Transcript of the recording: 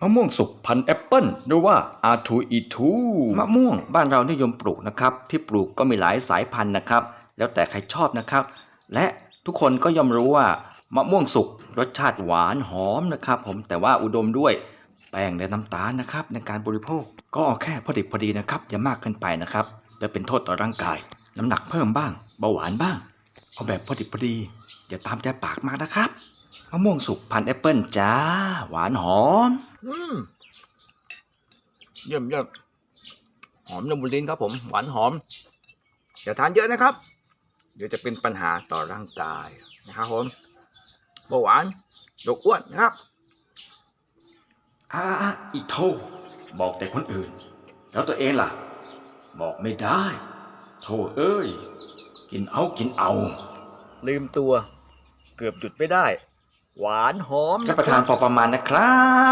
มะม่วงสุกพันแอปเปิลหรือว่า R2E2 มะม่วงบ้านเรานิยมปลูกนะครับ ที่ปลูกก็มีหลายสายพันธุ์นะครับ แล้วแต่ใครชอบนะครับ และทุกคนก็ย่อมรู้ว่ามะม่วงสุกรสชาติหวานหอมนะครับ ผมแต่ว่าอุดมด้วยแป้งและน้ำตาลนะครับในการบริโภคก็เอาแค่พอดิบพอดีนะครับ อย่ามากเกินไปนะครับจะเป็นโทษต่อร่างกาย น้ำหนักเพิ่มบ้าง เบาหวานบ้าง เอาแบบพอดิบพอดี อย่าตามใจปากมากนะครับ มะม่วงสุกพันธุ์แอปเปิลจ้า หวานหอม อืมเยี่ยมเยี่ยมหอมละมุนลิ้นครับผม หวานหอม อย่าทานเยอะนะครับ เดี๋ยวจะเป็นปัญหาต่อร่างกายนะครับผมเบาหวานโรคอ้วนนะครับอาอีโทบอกแต่คนอื่น แล้วตัวเองล่ะ บอกไม่ได้ โทเอ้ย กินเอากินเอา ลืมตัว เกือบหยุดไม่ได้ หวานหอมรับประทานพอประมาณนะครับ